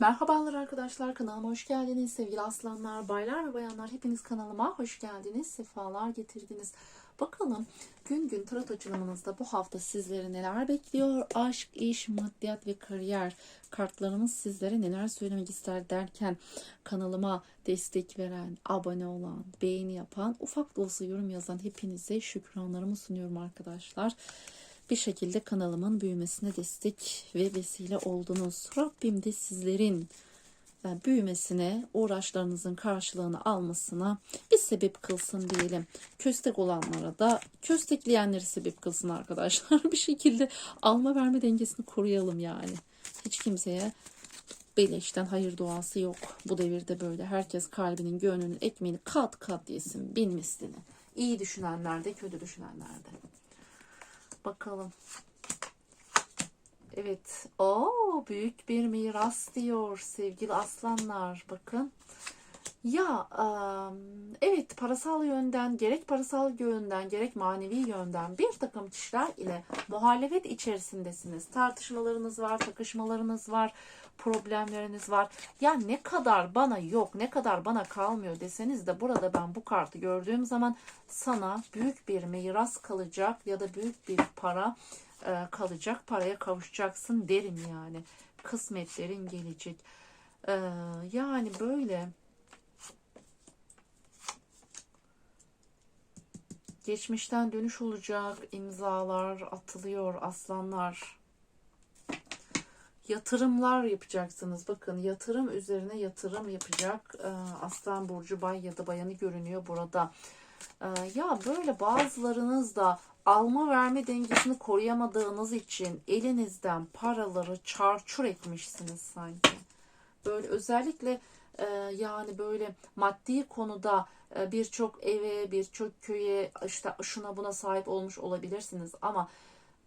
Merhabalar arkadaşlar kanalıma hoş geldiniz sevgili aslanlar, baylar ve bayanlar hepiniz kanalıma hoş geldiniz, sefalar getirdiniz. Bakalım gün gün tarot açılımınızda bu hafta sizleri neler bekliyor? Aşk, iş, maddiyat ve kariyer kartlarımız sizlere neler söylemek ister derken kanalıma destek veren, abone olan, beğeni yapan, ufak da olsa yorum yazan hepinize şükranlarımı sunuyorum arkadaşlar bir şekilde kanalımın büyümesine destek ve vesile oldunuz. Rabbim de sizlerin e, büyümesine, uğraşlarınızın karşılığını almasına bir sebep kılsın diyelim. Köstek olanlara da köstekleyenleri sebep kılsın arkadaşlar. Bir şekilde alma verme dengesini koruyalım yani. Hiç kimseye beleşten hayır duası yok. Bu devirde böyle herkes kalbinin gönlünün ekmeğini kat kat yesin bin mislini. İyi düşünenler de kötü düşünenler de. Bakalım. Evet. O büyük bir miras diyor sevgili aslanlar. Bakın. Ya evet parasal yönden gerek parasal yönden gerek manevi yönden bir takım kişiler ile muhalefet içerisindesiniz. Tartışmalarınız var, takışmalarınız var, problemleriniz var. Ya ne kadar bana yok, ne kadar bana kalmıyor deseniz de burada ben bu kartı gördüğüm zaman sana büyük bir miras kalacak ya da büyük bir para kalacak, paraya kavuşacaksın derim yani. Kısmetlerin gelecek. Yani böyle Geçmişten dönüş olacak, imzalar atılıyor aslanlar. Yatırımlar yapacaksınız. Bakın yatırım üzerine yatırım yapacak e, Aslan Burcu Bay ya da Bayanı görünüyor burada. E, ya böyle bazılarınız da alma verme dengesini koruyamadığınız için elinizden paraları çarçur etmişsiniz sanki. Böyle özellikle e, yani böyle maddi konuda e, birçok eve, birçok köye işte şuna buna sahip olmuş olabilirsiniz ama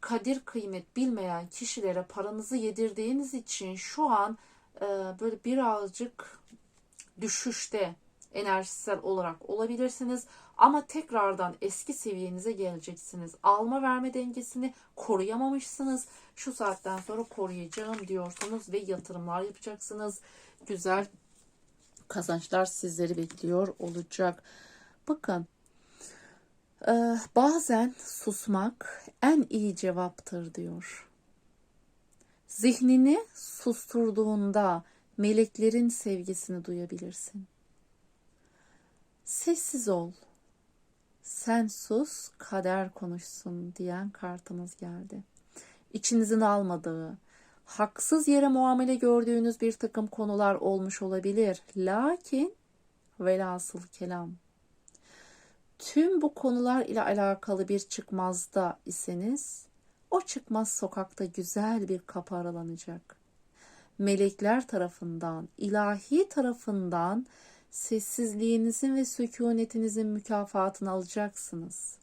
kadir kıymet bilmeyen kişilere paranızı yedirdiğiniz için şu an e, böyle birazcık düşüşte enerjisel olarak olabilirsiniz ama tekrardan eski seviyenize geleceksiniz. Alma verme dengesini koruyamamışsınız. Şu saatten sonra koruyacağım diyorsunuz ve yatırımlar yapacaksınız. Güzel kazançlar sizleri bekliyor olacak. Bakın e, bazen susmak en iyi cevaptır diyor. Zihnini susturduğunda meleklerin sevgisini duyabilirsin. Sessiz ol. Sen sus, kader konuşsun diyen kartımız geldi. İçinizin almadığı, haksız yere muamele gördüğünüz bir takım konular olmuş olabilir. Lakin velhasıl kelam tüm bu konular ile alakalı bir çıkmazda iseniz o çıkmaz sokakta güzel bir kapı aralanacak. Melekler tarafından, ilahi tarafından sessizliğinizin ve sükunetinizin mükafatını alacaksınız.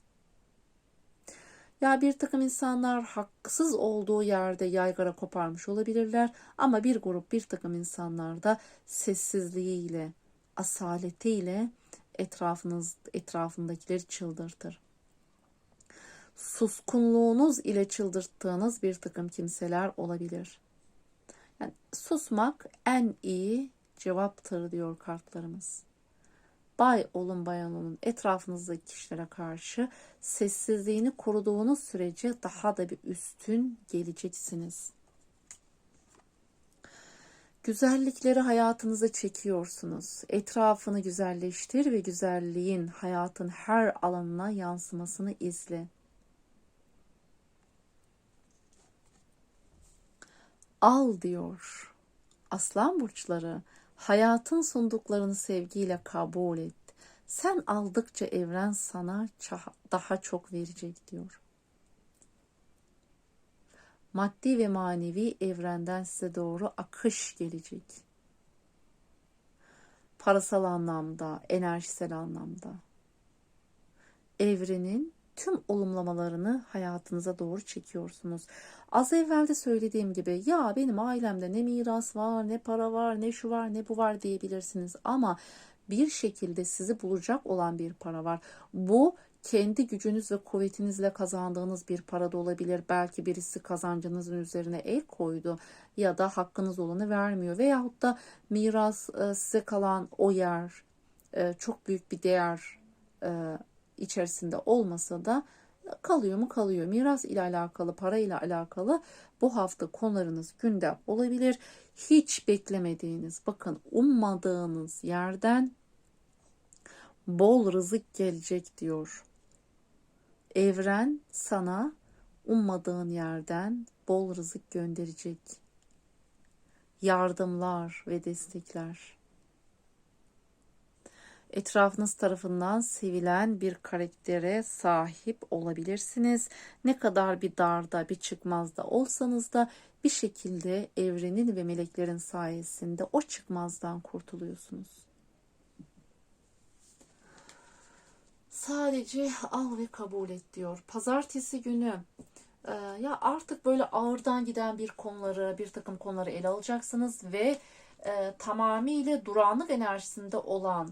Ya bir takım insanlar haksız olduğu yerde yaygara koparmış olabilirler ama bir grup bir takım insanlar da sessizliğiyle, asaletiyle etrafınız etrafındakileri çıldırtır. Suskunluğunuz ile çıldırttığınız bir takım kimseler olabilir. Yani susmak en iyi cevaptır diyor kartlarımız bay olun bayan olun etrafınızdaki kişilere karşı sessizliğini koruduğunuz sürece daha da bir üstün geleceksiniz. Güzellikleri hayatınıza çekiyorsunuz. Etrafını güzelleştir ve güzelliğin hayatın her alanına yansımasını izle. Al diyor. Aslan burçları Hayatın sunduklarını sevgiyle kabul et. Sen aldıkça evren sana daha çok verecek diyor. Maddi ve manevi evrenden size doğru akış gelecek. Parasal anlamda, enerjisel anlamda. Evrenin tüm olumlamalarını hayatınıza doğru çekiyorsunuz. Az evvel de söylediğim gibi ya benim ailemde ne miras var, ne para var, ne şu var, ne bu var diyebilirsiniz ama bir şekilde sizi bulacak olan bir para var. Bu kendi gücünüz ve kuvvetinizle kazandığınız bir para da olabilir. Belki birisi kazancınızın üzerine el koydu ya da hakkınız olanı vermiyor. Veyahut da miras e, size kalan o yer e, çok büyük bir değer e, içerisinde olmasa da kalıyor mu kalıyor. Miras ile alakalı, para ile alakalı bu hafta konularınız gündem olabilir. Hiç beklemediğiniz, bakın ummadığınız yerden bol rızık gelecek diyor. Evren sana ummadığın yerden bol rızık gönderecek. Yardımlar ve destekler. Etrafınız tarafından sevilen bir karaktere sahip olabilirsiniz. Ne kadar bir darda, bir çıkmazda olsanız da bir şekilde evrenin ve meleklerin sayesinde o çıkmazdan kurtuluyorsunuz. Sadece al ve kabul et diyor. Pazartesi günü e, ya artık böyle ağırdan giden bir konuları, bir takım konuları ele alacaksınız ve e, tamamıyla durağanlık enerjisinde olan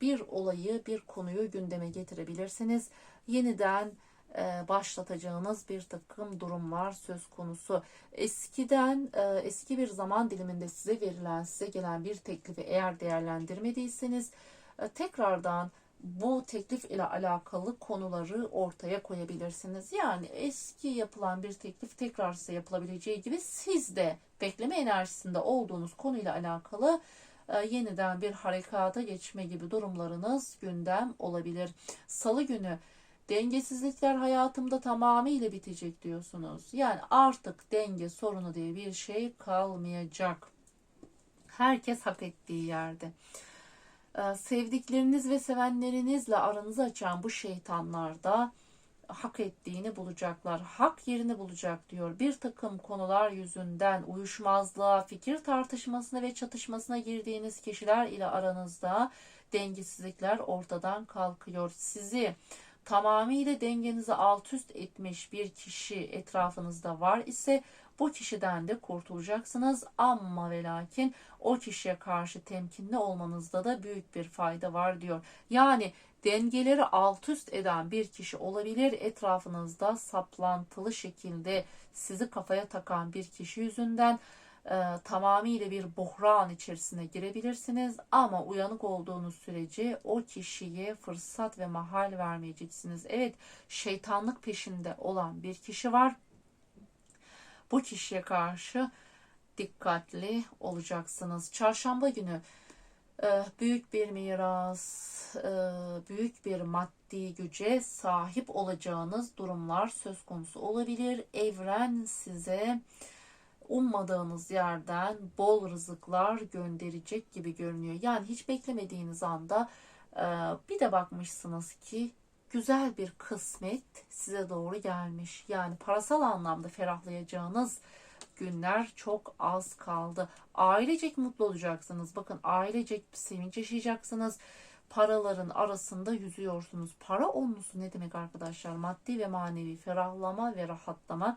bir olayı, bir konuyu gündeme getirebilirsiniz. Yeniden e, başlatacağınız bir takım durumlar söz konusu. Eskiden, e, eski bir zaman diliminde size verilen, size gelen bir teklifi eğer değerlendirmediyseniz tekrardan bu teklif ile alakalı konuları ortaya koyabilirsiniz. Yani eski yapılan bir teklif tekrar size yapılabileceği gibi siz de bekleme enerjisinde olduğunuz konuyla alakalı e, yeniden bir harekata geçme gibi durumlarınız gündem olabilir. Salı günü dengesizlikler hayatımda tamamıyla bitecek diyorsunuz. Yani artık denge sorunu diye bir şey kalmayacak. Herkes hak ettiği yerde. Ee, sevdikleriniz ve sevenlerinizle aranızı açan bu şeytanlar da hak ettiğini bulacaklar. Hak yerini bulacak diyor. Bir takım konular yüzünden uyuşmazlığa, fikir tartışmasına ve çatışmasına girdiğiniz kişiler ile aranızda dengesizlikler ortadan kalkıyor. Sizi tamamıyla dengenizi alt üst etmiş bir kişi etrafınızda var ise bu kişiden de kurtulacaksınız ama ve lakin o kişiye karşı temkinli olmanızda da büyük bir fayda var diyor. Yani dengeleri alt üst eden bir kişi olabilir. Etrafınızda saplantılı şekilde sizi kafaya takan bir kişi yüzünden e, tamamıyla bir buhran içerisine girebilirsiniz ama uyanık olduğunuz sürece o kişiye fırsat ve mahal vermeyeceksiniz. Evet şeytanlık peşinde olan bir kişi var bu kişiye karşı dikkatli olacaksınız. Çarşamba günü e, büyük bir miras, e, büyük bir maddi güce sahip olacağınız durumlar söz konusu olabilir. Evren size ummadığınız yerden bol rızıklar gönderecek gibi görünüyor. Yani hiç beklemediğiniz anda e, bir de bakmışsınız ki güzel bir kısmet size doğru gelmiş. Yani parasal anlamda ferahlayacağınız günler çok az kaldı. Ailecek mutlu olacaksınız. Bakın ailecek bir sevinç yaşayacaksınız. Paraların arasında yüzüyorsunuz. Para onlusu ne demek arkadaşlar? Maddi ve manevi ferahlama ve rahatlama.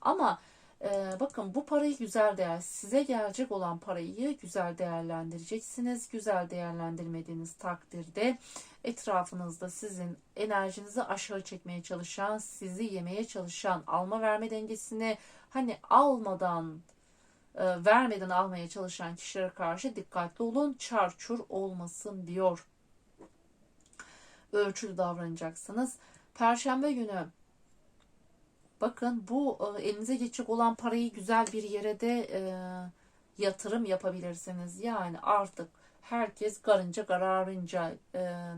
Ama ee, bakın bu parayı güzel değer, size gelecek olan parayı güzel değerlendireceksiniz. Güzel değerlendirmediğiniz takdirde etrafınızda sizin enerjinizi aşağı çekmeye çalışan, sizi yemeye çalışan, alma verme dengesini hani almadan e, vermeden almaya çalışan kişilere karşı dikkatli olun. Çarçur olmasın diyor. Ölçülü davranacaksınız. Perşembe günü Bakın bu e, elinize geçecek olan parayı güzel bir yere de e, yatırım yapabilirsiniz. Yani artık herkes karınca kararınca e,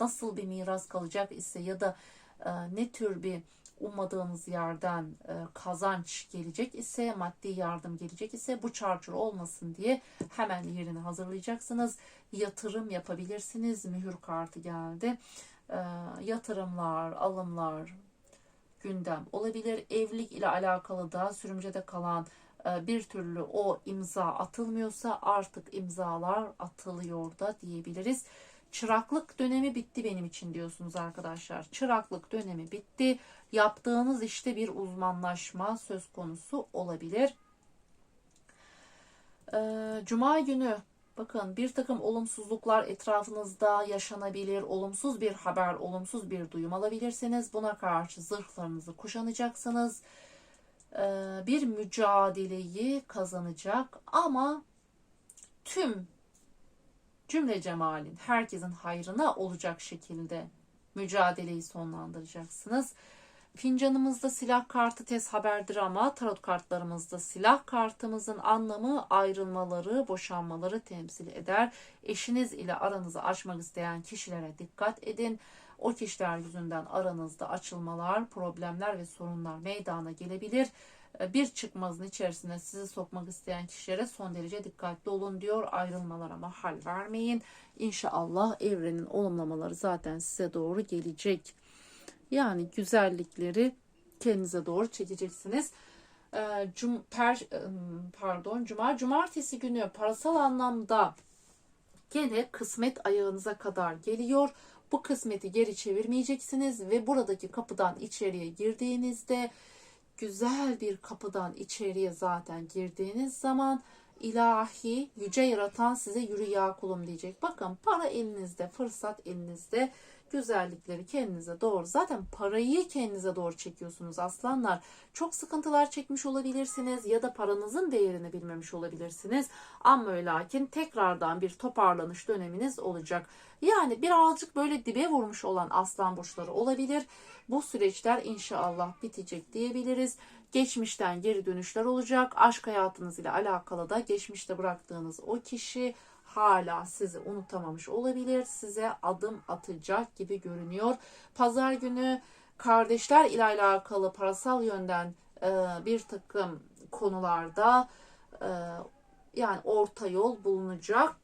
nasıl bir miras kalacak ise ya da e, ne tür bir ummadığınız yerden e, kazanç gelecek ise maddi yardım gelecek ise bu çarçur olmasın diye hemen yerini hazırlayacaksınız. Yatırım yapabilirsiniz. Mühür kartı geldi. Yatırımlar, alımlar, gündem olabilir. Evlilik ile alakalı da sürümcede kalan bir türlü o imza atılmıyorsa artık imzalar atılıyor da diyebiliriz. Çıraklık dönemi bitti benim için diyorsunuz arkadaşlar. Çıraklık dönemi bitti. Yaptığınız işte bir uzmanlaşma söz konusu olabilir. E, Cuma günü Bakın bir takım olumsuzluklar etrafınızda yaşanabilir. Olumsuz bir haber, olumsuz bir duyum alabilirsiniz. Buna karşı zırhlarınızı kuşanacaksınız. Ee, bir mücadeleyi kazanacak ama tüm cümle cemalin herkesin hayrına olacak şekilde mücadeleyi sonlandıracaksınız. Fincanımızda silah kartı tez haberdir ama tarot kartlarımızda silah kartımızın anlamı ayrılmaları, boşanmaları temsil eder. Eşiniz ile aranızı açmak isteyen kişilere dikkat edin. O kişiler yüzünden aranızda açılmalar, problemler ve sorunlar meydana gelebilir. Bir çıkmazın içerisine sizi sokmak isteyen kişilere son derece dikkatli olun diyor. Ayrılmalara mahal vermeyin. İnşallah evrenin olumlamaları zaten size doğru gelecek. Yani güzellikleri kendinize doğru çekeceksiniz. Ee, cum, per, pardon, cuma, cumartesi günü parasal anlamda gene kısmet ayağınıza kadar geliyor. Bu kısmeti geri çevirmeyeceksiniz ve buradaki kapıdan içeriye girdiğinizde güzel bir kapıdan içeriye zaten girdiğiniz zaman ilahi yüce yaratan size yürü ya kulum diyecek. Bakın para elinizde, fırsat elinizde güzellikleri kendinize doğru. Zaten parayı kendinize doğru çekiyorsunuz aslanlar. Çok sıkıntılar çekmiş olabilirsiniz ya da paranızın değerini bilmemiş olabilirsiniz. Ama lakin tekrardan bir toparlanış döneminiz olacak. Yani birazcık böyle dibe vurmuş olan aslan burçları olabilir. Bu süreçler inşallah bitecek diyebiliriz. Geçmişten geri dönüşler olacak. Aşk hayatınız ile alakalı da geçmişte bıraktığınız o kişi hala sizi unutamamış olabilir. Size adım atacak gibi görünüyor. Pazar günü kardeşler ile alakalı parasal yönden e, bir takım konularda e, yani orta yol bulunacak.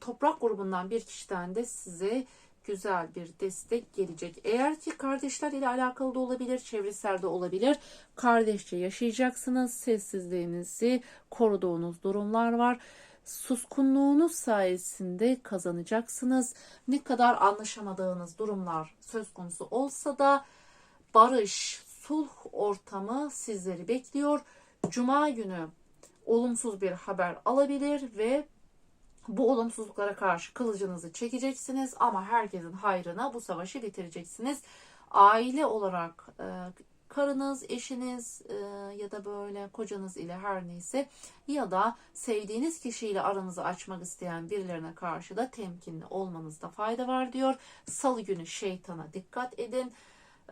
Toprak grubundan bir kişiden de size güzel bir destek gelecek. Eğer ki kardeşler ile alakalı da olabilir, çevresel de olabilir. Kardeşçe yaşayacaksınız. Sessizliğinizi koruduğunuz durumlar var suskunluğunuz sayesinde kazanacaksınız. Ne kadar anlaşamadığınız durumlar söz konusu olsa da barış, sulh ortamı sizleri bekliyor. Cuma günü olumsuz bir haber alabilir ve bu olumsuzluklara karşı kılıcınızı çekeceksiniz ama herkesin hayrına bu savaşı bitireceksiniz. Aile olarak e, karınız, eşiniz e, ya da böyle kocanız ile her neyse ya da sevdiğiniz kişiyle aranızı açmak isteyen birilerine karşı da temkinli olmanızda fayda var diyor. Salı günü şeytana dikkat edin.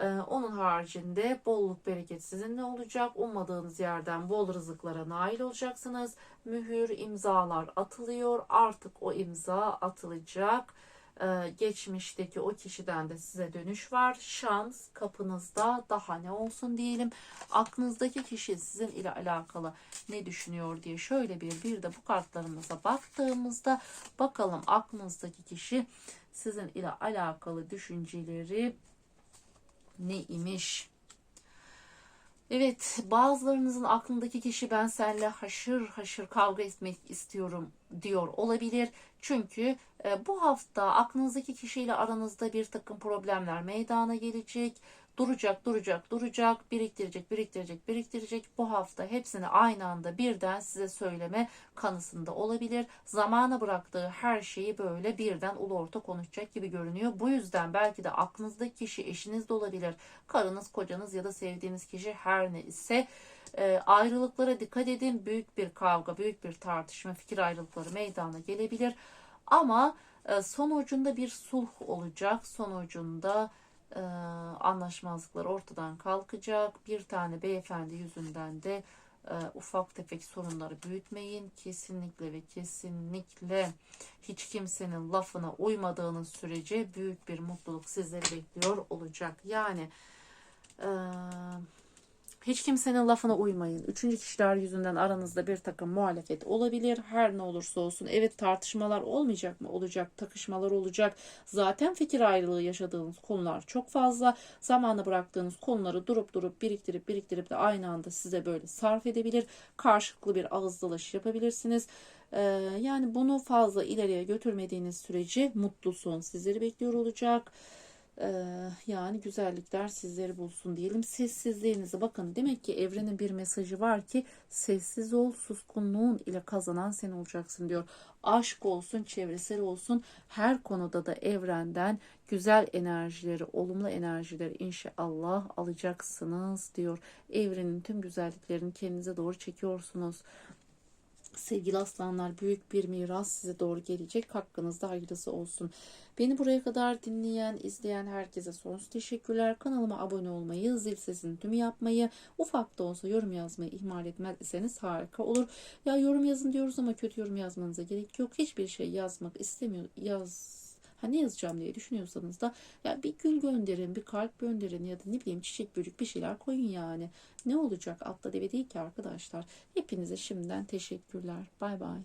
Ee, onun haricinde bolluk bereket sizinle olacak. Ummadığınız yerden bol rızıklara nail olacaksınız. Mühür, imzalar atılıyor. Artık o imza atılacak ee, geçmişteki o kişiden de size dönüş var. Şans kapınızda daha ne olsun diyelim. Aklınızdaki kişi sizin ile alakalı ne düşünüyor diye şöyle bir bir de bu kartlarımıza baktığımızda bakalım aklınızdaki kişi sizin ile alakalı düşünceleri ne imiş? Evet bazılarınızın aklındaki kişi ben seninle haşır haşır kavga etmek istiyorum diyor olabilir. Çünkü bu hafta aklınızdaki kişiyle aranızda bir takım problemler meydana gelecek. Duracak, duracak, duracak, biriktirecek, biriktirecek, biriktirecek. Bu hafta hepsini aynı anda birden size söyleme kanısında olabilir. Zamana bıraktığı her şeyi böyle birden ulu orta konuşacak gibi görünüyor. Bu yüzden belki de aklınızdaki kişi eşiniz de olabilir. Karınız, kocanız ya da sevdiğiniz kişi her ne ise e, ayrılıklara dikkat edin. Büyük bir kavga, büyük bir tartışma, fikir ayrılıkları meydana gelebilir. Ama e, sonucunda bir sulh olacak. Sonucunda e, anlaşmazlıklar ortadan kalkacak. Bir tane beyefendi yüzünden de e, ufak tefek sorunları büyütmeyin. Kesinlikle ve kesinlikle hiç kimsenin lafına uymadığınız sürece büyük bir mutluluk sizleri bekliyor olacak. Yani e, hiç kimsenin lafına uymayın. Üçüncü kişiler yüzünden aranızda bir takım muhalefet olabilir. Her ne olursa olsun. Evet tartışmalar olmayacak mı? Olacak. Takışmalar olacak. Zaten fikir ayrılığı yaşadığınız konular çok fazla. Zamanı bıraktığınız konuları durup durup biriktirip biriktirip de aynı anda size böyle sarf edebilir. Karşılıklı bir ağız dalaşı yapabilirsiniz. Ee, yani bunu fazla ileriye götürmediğiniz sürece mutlu son sizleri bekliyor olacak. Ee, yani güzellikler sizleri bulsun diyelim. Sessizliğinizi bakın demek ki evrenin bir mesajı var ki sessiz ol suskunluğun ile kazanan sen olacaksın diyor. Aşk olsun çevresel olsun her konuda da evrenden güzel enerjileri olumlu enerjileri inşallah alacaksınız diyor. Evrenin tüm güzelliklerini kendinize doğru çekiyorsunuz. Sevgili aslanlar büyük bir miras size doğru gelecek. Hakkınızda hayırlısı olsun. Beni buraya kadar dinleyen, izleyen herkese sonsuz teşekkürler. Kanalıma abone olmayı, zil sesini tüm yapmayı, ufak da olsa yorum yazmayı ihmal etmezseniz harika olur. Ya yorum yazın diyoruz ama kötü yorum yazmanıza gerek yok. Hiçbir şey yazmak istemiyor. Yaz Ha ne yazacağım diye düşünüyorsanız da ya bir gül gönderin, bir kalp gönderin ya da ne bileyim çiçek bölük bir şeyler koyun yani. Ne olacak? Altta deve değil ki arkadaşlar. Hepinize şimdiden teşekkürler. Bay bay.